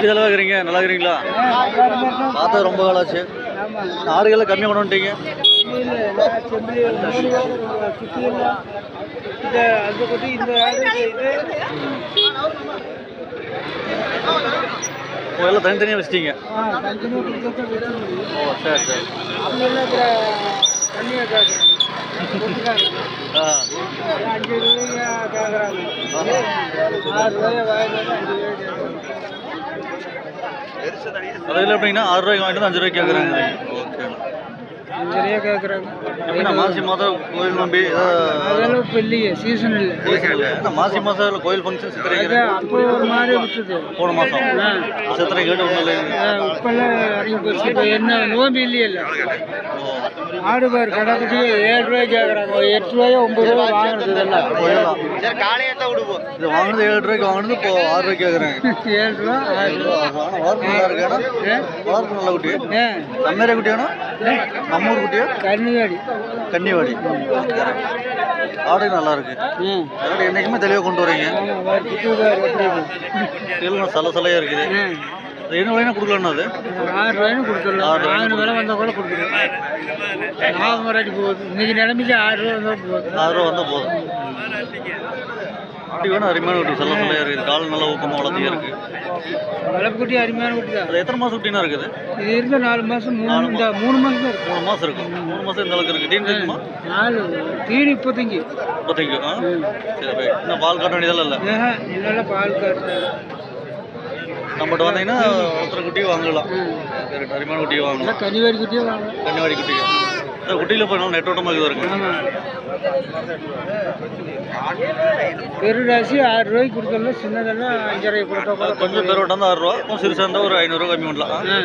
இதெல்லாம் இருக்கிறீங்க நல்லா இருக்கிறீங்களா? பார்த்தா ரொம்ப காலாச்சு ஆச்சு. கம்மி கம்மியாக கொண்டு வந்துட்டீங்க இந்த எல்லாம் தனித்தனியாக வச்சிட்டீங்க. ஓ சரி சரி. ஆ. அதில் எப்படின்னா ஆறு ரூபாய்க்கு வாங்கிட்டு வந்து அஞ்சு ரூபாய்க்கு கேட்குறாங்க அஞ்சரையா கேட்குறாங்க மாசி மாதம் கோயில் நம்பி? அதெல்லாம் இப்போ இல்லையே சீசன் இல்லை. ஏதாவது மாசி மாதம் கோயில் ஃபங்க்ஷன் சித்திரை அப்போ ஒரு மாதிரி விட்டுது. போன மாதம் சித்திரை கேட்டு ஒன்றும் இல்லை இப்பெல்லாம் இறங்கி போச்சு இப்போ என்ன நோம்பி இல்லையல்ல ஆடு பாரு கடை குட்டி ஏழு ரூபாய் கேட்குறாங்க. எட்டு ரூபாயோ ஒம்பது ரூபாய் வாங்குறது இதெல்லாம் போயிடலாம் இது வாங்கினது ஏழு ரூபாய்க்கு வாங்கினது இப்போ ஆறு ரூபாய்க்கு கேட்குறாங்க. ஏழு ரூபா ஆறு ரூபா. ஆனால் வளர்ப்பு நல்லா இருக்கு ஏன்னா வளர்ப்பு நல்ல குட்டி ஏ. நம்மேரே குட்டியானா நம்ம ஊர் குட்டியா? கன்னிவாடி. கன்னிவாடி. ஆடு நல்லா இருக்கு. என்னைக்குமே தெளிவாக கொண்டு வரீங்க. ஆமாம் பாரு குட்டி பாரு எப்படி இருக்கு. இதெல்லாம் சல சலையாக இருக்குது என்ன விலைனா கொடுக்கலன்னா அது? ஆறு ரூபாய்னு கொடுத்துடலாம். ஆறு விலை வந்தால் கூட கொடுத்துருவோம் லாபம் வராட்டி போகுது. இன்னைக்கு நிலைமைக்கு ஆறு ரூபா வந்தால் போகுது ஆறு ரூபா வந்தால் போதும். குட்டி வேணும் அருமையான குட்டி சல சலையாக இருக்குது கால் நல்லா ஊக்கமாக வளர்த்தியாக இருக்குது வளர்ப்பு குட்டி அருமையான குட்டி தான். அது எத்தனை மாதம் குட்டினா இருக்குது? இது இருக்க நாலு மாதம் மூணு இந்த மூணு மாதம் தான் மூணு மாதம் இருக்கும். மூணு மாதம் இந்த அளவுக்கு இருக்குது தீனி இருக்குமா? நாலு. தீனி இப்போதைக்கு இப்போதைக்கு சரி ரைட். இன்னும் பால் காட்ட வேண்டியதெல்லாம் இல்லை. இல்லைல்ல பால் காட்டு நம்மகிட்ட வந்தீங்கன்னா ஒருத்தர் குட்டி வாங்கலாம். கரெக்ட் அருமையான குட்டியை வாங்கலாம். கனிவாடி குட்டியே வாங்க கன்னிவாடி குட்டிக்கு இந்த குட்டியில் போய் நல்லா நெட்டோட்டமாக இது இருக்கு பெருராசி ஆறு ரூபாய்க்கு கொடுத்தல சின்னதெல்லாம் அஞ்சரை கொடுத்தா கூட கொஞ்சம் பேரோட்ட இருந்தால் ஆறு ரூபா கொஞ்சம் சிறுசாக இருந்தால் ஒரு ஐநூறுரூவா கம்மி பண்ணலாம். ஆ.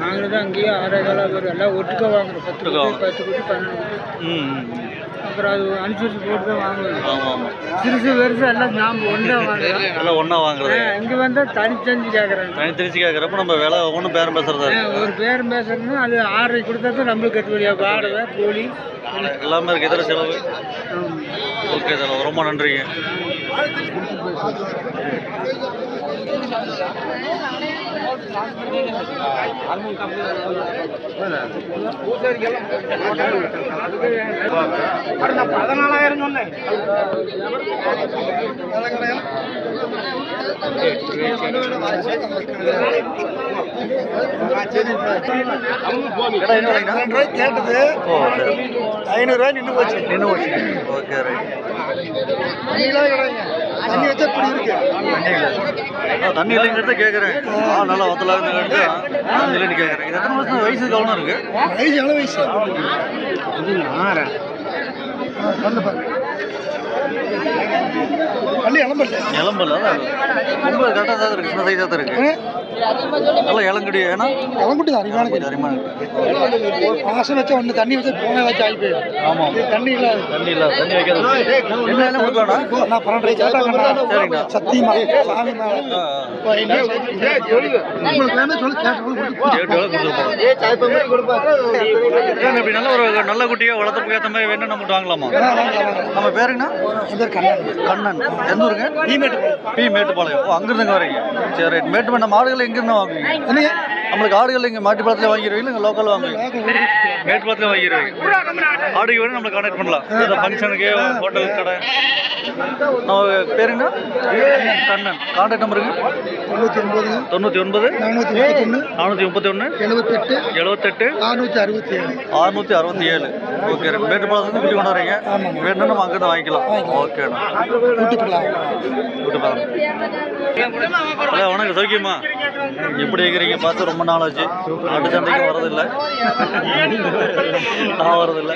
நாங்கள் தான் அங்கேயே ஆறே காலம் எல்லாம் ஒட்டுக்க வாங்குறோம். பத்து பத்து குட்டி பன்னெண்டு ம். அப்புறம் அது அனுசரிச்சு போட்டு தான் வாங்குவோம். சிறுசு பெருசு எல்லாம் நாம் ஒன்றா வாங்குறோம். எல்லாம் ஒன்றா வாங்குறது. இங்கே வந்தால் தனித்தஞ்சு கேட்குறாங்க தனித்தனிச்சு கேட்குறப்ப நம்ம விலை ஒன்றும் பேரம் பேசுறதா ஒரு பேரம் பேசுறதுன்னா அது ஆறரை கொடுத்தா தான் நம்மளுக்கு கட்டுப்படியாக வாடகை கூலி. எல்லாமே இருக்குது இதர செலவு. ஓகே சார் ரொம்ப நன்றிங்க. பதினாலாயிரம் சொன்னேன்? கேட்டது ஐநூறுரூவா நின்று போச்சு. நின்று போச்சு ஓகே ரைட் தண்ணிலாம் கிடையாது தண்ணி வச்சா இப்படி இருக்கு. ஆ, தண்ணி இல்லைங்கிறத கேட்குறேன் நல்லா வத்தலாக இருந்துக்கிட்டு தண்ணி இல்லைன்னு கேட்குறேன் இது எத்தனை வருஷம் வயசு கவனம் இருக்கு? வயசு எவ்வளோ வயசு? பள்ளி இளம்பல்ல இளம்பல் அதான். ரொம்ப கரெக்டாக தான் இருக்கு சின்ன சைஸாக தான் இருக்கு. நல்லா இளங்குடி ஏன்னா? இளங்குட்டி தான் ஒரு பாசம் வச்சா ஒன்று தண்ணி வச்சா போன வச்சு ஆகி போயிடும். ஆமாம் தண்ணி இல்லாத தண்ணி இல்லை தண்ணி வைக்கிறது. என்ன என்ன கொடுக்கலாம்ண்ணா நான் பன்னெண்டு கேட்டாங்கண்ணா சரிங்கண்ணா. சத்தியமா சாமி இப்படி நல்ல ஒரு நல்ல குட்டியாக வளர்த்துக்கு ஏற்ற மாதிரி வேணும் நம்ம வாங்கலாமா? நம்ம பேருங்கண்ணா இந்த கண்ணன். கண்ணன். எந்த ஊருங்க? பி மேட்டுப்பாளையம். ஓ அங்கிருந்துங்க வரீங்க. சரி ரைட். மேட்டு நம்ம ஆடுகள் எங்கிருந்து வாங்குவீங்க என்னங்க நம்மளுக்கு ஆடுகள் இங்கே மாட்டுப்பாளத்தில் வாங்கிடுவீங்க இல்லை லோக்கல் வாங்குவீங்க மேட்டுப்பாளத்தில் வாங்கிடுவீங்க. ஆடுக்கு வேணும் நம்மளை கான்டாக்ட் பண்ணலாம். இந்த ஃபங்க்ஷனுக்கு ஹோட்டல் கடை. நம்ம பேருங்க கண்ணன். கான்டாக்ட் நம்பருங்க தொண்ணூற்றி ஒன்பது தொண்ணூற்றி ஒன்பது நானூற்றி முப்பத்தி ஒன்று எழுபத்தெட்டு எழுபத்தெட்டு நானூற்றி அறுபத்தி ஏழு அறுநூற்றி அறுபத்தி ஏழு ஓகே மேட்டுப்பாளத்துலேருந்து குட்டி கொண்டு வரீங்க. வேணும்னா நம்ம அங்கிருந்து வாங்கிக்கலாம். ஓகேண்ணா விட்டு வணக்கம். சௌக்கியமா எப்படி இருக்கிறீங்க? பார்த்து ரொம்ப நாள் ஆச்சு நாட்டு சந்தைக்கு வரதில்லை நான் வரதில்லை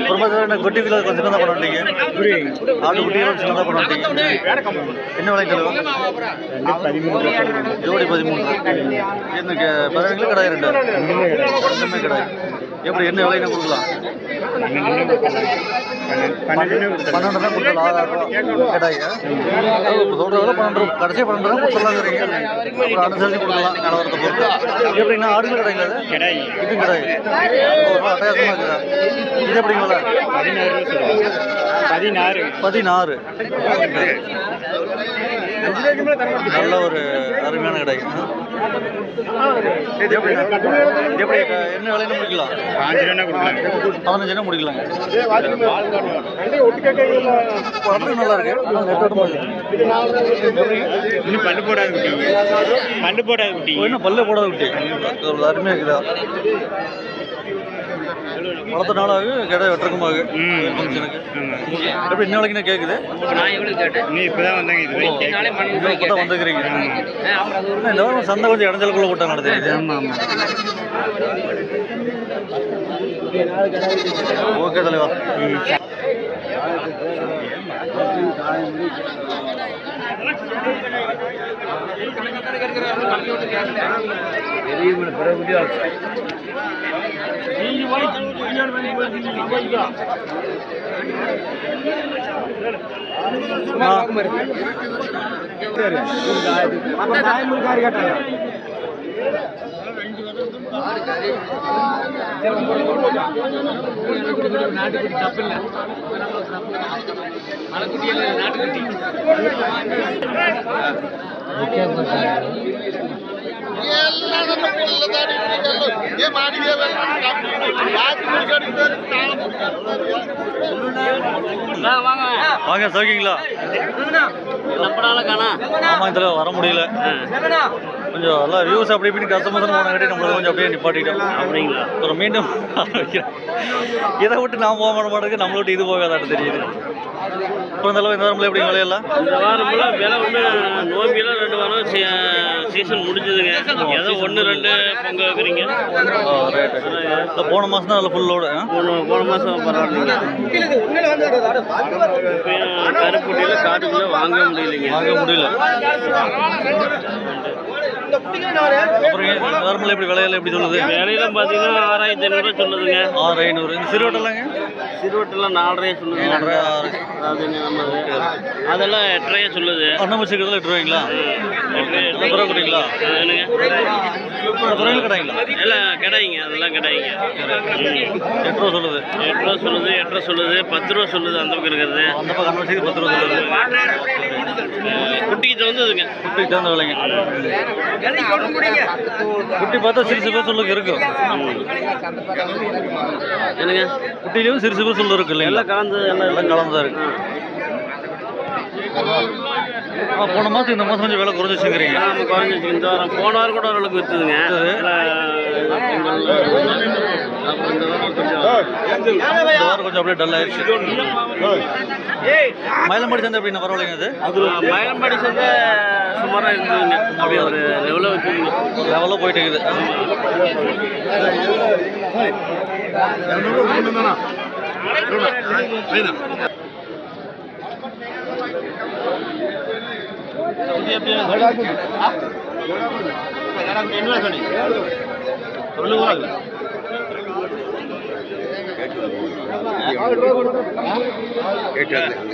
அப்புறமா சார் என்ன குட்டிகளை கொஞ்சம் சின்னதாக பண்ணிட்டீங்க மாட்டீங்க? ஆடு குட்டிகளும் சின்னதாக பண்ணிட்டீங்க என்ன விலை தருவோம் ஜோடி பதிமூணு என்ன பதினெட்டு கிடையாது ரெண்டு. ரெண்டுமே கிடையாது எப்படி என்ன விலைன்னு கொடுக்கலாம்? பன்னெண்டு தான் கொடுத்தலாம் ஆறாயிரம் கேட்டாங்க. சொல்கிற விலை பன்னெண்டு ரூபா. கடைசி பன்னெண்டு தான் கொடுத்துடலாங்கிறீங்க. அப்புறம் அனுசரித்து கொடுக்கலாம் நிலவரத்தை பொறுத்து. எப்படின்னா ஆடுகள் கிடையாது அது. கிடையாது. அட்டகாசமாக இருக்குதா. இது எப்படிங்க விலை? பதினாறு பதினாறு. பதினாறு. நல்ல ஒரு அருமையான கடை. இது எப்படி? என்ன விலைன்னு முடிக்கலாம். பாஞ்சு ரூபா முடிக்கலாங்க? நல்லா இருக்கு. இன்னும் பல்லு போடாத குட்டி. பல்லு போடாத குட்டி. என்ன பல்ல போடாத ஒரு அருமையாக இருக்குதா? வளர்த்த நாளாக கடை வெட்டக்குமாக ம். ஃபங்க்ஷனுக்கு. எப்படி இன்ன வரைக்கும் கேட்குது நீ வந்தாங்க இப்போ தான் வந்துக்கிறீங்க இந்த வாரம் சந்தை கொஞ்சம் இடைஞ்சலுக்குள்ள போட்டாங்க நடத்துறீங்க ஆமா ஆமா. ஓகே ಮುಲ್ಕಾರಿ ಕಟ್ಟ தலைவா வாங்க சௌக்கியங்களா? ஆமாம் இதில் வர முடியல. கொஞ்சம் எல்லாம் வியூஸ் அப்படி இப்படி கஸ்டமர்ஸ் போனங்காட்டி நம்மளை கொஞ்சம் அப்படியே நிப்பாட்டிட்டோம் அப்படிங்களா அப்புறம் மீண்டும் ஆரம்பிக்கிறேன் இதை விட்டு நான் போக மாட்ட மாட்டேங்குது நம்மளை விட்டு இது போகாதாட்டு தெரியுது அப்புறம் இந்த அளவு இந்த வாரம்ல எப்படி விலையெல்லாம் இந்த வாரம்ல விலை ஒன்று நோம்பிலாம் ரெண்டு வாரம் சீசன் முடிஞ்சதுங்க ஏதோ ஒன்று ரெண்டு பொங்க வைக்கிறீங்க இந்த போன மாதம் தான் அதில் ஃபுல் லோடு போன போன மாதம் பரவாயில்லைங்க கருப்புட்டியில் காட்டுக்குள்ளே வாங்க முடியலைங்க வாங்க முடியல வாரம்ல எப்படி விலையெல்லாம் எப்படி சொல்லுது விலையெல்லாம் பார்த்தீங்கன்னா ஆறாயிரத்தி ஐநூறுரூவா சொல்லுதுங்க ஆறு ஐநூறு. இந்த சிறுவட்டெல்லாங்க சிறுவட்டெல்லாம் நாலரையா. அதுங்க நம்ம அதெல்லாம் எட்டரையா சொல்லுது. அண்ணன் வச்சுக்கிறதுல எட்டு ரூபாய்ங்களா? பிறகு கொடுங்களா? என்னங்க? கடைங்களா? எல்லாம் கிடைங்க. அதெல்லாம் கிடைங்க. எட்டு ரூபா சொல்லுது. எட்டு ரூபா சொல்லுது எட்டு ரூபா சொல்லுது. பத்து ரூபா சொல்லுது அந்த பக்கம் இருக்கிறது. அந்த பக்கம் அண்ணன் வச்சுக்கு பத்து ரூபா சொல்லுது. குட்டிக்கு தகுந்ததுங்க. குட்டிக்கு தகுந்த விலைங்க. குட்டி பார்த்தா சிறுசு பேர் சொல்லுக்கு இருக்கும். என்னங்க? குட்டிலையும் சிறுசு சொல்லு இருக்கு இல்லைங்களா எல்லாம் கலந்து எல்லாம் எல்லாம் கலந்துதான் இருக்கு. போன மாதம் இந்த மாதம் கொஞ்சம் விலை குறைஞ்சிச்சுங்கிறீங்க. நம்ம குறைஞ்சிச்சு. இந்த வாரம் போன வாரம் கூட ஓரளவுக்கு விற்றுதுங்க இந்த வாரம் கொஞ்சம் அப்படியே டல் ஆயிடுச்சு மயிலம்பாடி சந்தை எப்படின்னா பரவாயில்லைங்க அது? அது மயிலம்பாடி சந்தை சுமாராக இருந்ததுங்க. அப்படியே ஒரு லெவலில் வச்சுருங்க லெவலில் போயிட்டு இருக்குது.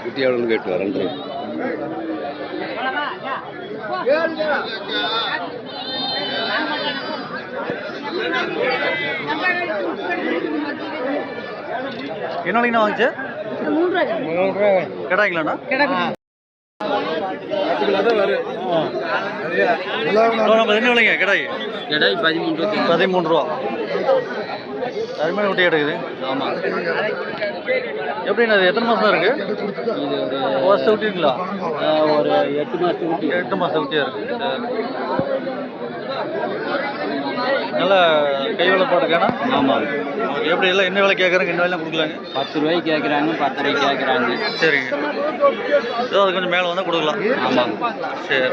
குட்டி எவ்வளோன்னு கேட்டு வரேன் என்ன விலைங்கண்ணா வாங்கிச்சு? கடாய்ங்களாண்ணா என்ன விலைங்க கடாய். எடாய் பதிமூணு ரூபா அருமையான குட்டி கிடைக்குது ஆமாம் எப்படிண்ணா அது எத்தனை மாதம் தான் இருக்கு? இது ஒரு வருஷம் குட்டிங்களா ஒரு எட்டு மாதத்துக்கு குட்டி. எட்டு மாதம் குட்டியாக இருக்கு. சரி. நல்ல கை வேலைப்பாடுக்கானா ஆமாம். எப்படி எல்லாம் என்ன விலை கேட்குறாங்க என்ன விலை கொடுக்கலாங்க. பத்து ரூபாய்க்கு கேட்குறாங்க பத்தரை கேட்குறாங்க சரிங்க. ஏதோ அது கொஞ்சம் மேலே வந்தால் கொடுக்கலாம். ஆமாம். சரி.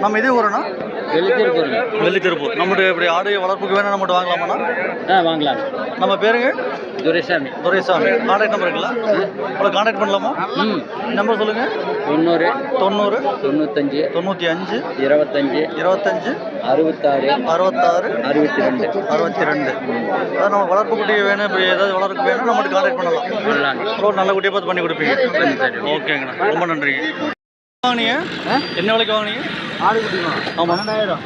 நம்ம இதே ஊரண்ணா? வெள்ளித்திருப்பூர் நம்மகிட்ட இப்படி ஆடு வளர்ப்புக்கு வேணா நம்மகிட்ட வாங்கலாமாண்ணா ஆ வாங்கலாம். நம்ம பேருங்க? துரைசாமி. துரைசாமி. கான்டாக்ட் நம்பர் இருக்குங்களா உங்களை கான்டாக்ட் பண்ணலாமா? ம். நம்பர் சொல்லுங்கள் தொண்ணூறு. தொண்ணூறு. தொண்ணூத்தஞ்சு. தொண்ணூற்றி அஞ்சு. இருபத்தஞ்சு. இருபத்தஞ்சு. அறுபத்தாறு. அறுபத்தாறு. அறுபத்தி ரெண்டு அறுபத்தி ரெண்டு அதாவது நம்ம வளர்ப்பு குட்டி வேணும் இப்போ ஏதாவது வளர்ப்பு வேணும் நம்மகிட்ட கான்டாக்ட் பண்ணலாம். நல்ல குட்டியை பார்த்து பண்ணி கொடுப்பீங்க. ஓகேங்கண்ணா. ரொம்ப நன்றிங்க. வாங்கினீங்க என்ன விலைக்கு வாங்கினீங்க ஆடு குட்டி ஆமாம் பன்னெண்டாயிரம்.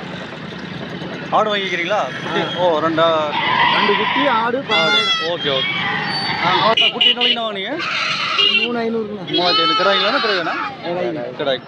ஆடு வாங்கிக்கிறீங்களா? குட்டி? ஓ ரெண்டா? ரெண்டு குட்டி ஆடு ஓகே ஓகே. குட்டி என்ன விலைக்கு வாங்கினீங்க மூணு ஐநூறுங்க. மூவாயிரத்தி ஐநூறு. கிடாய்ங்களாண்ணா கிடையாதுண்ணா கிடாய்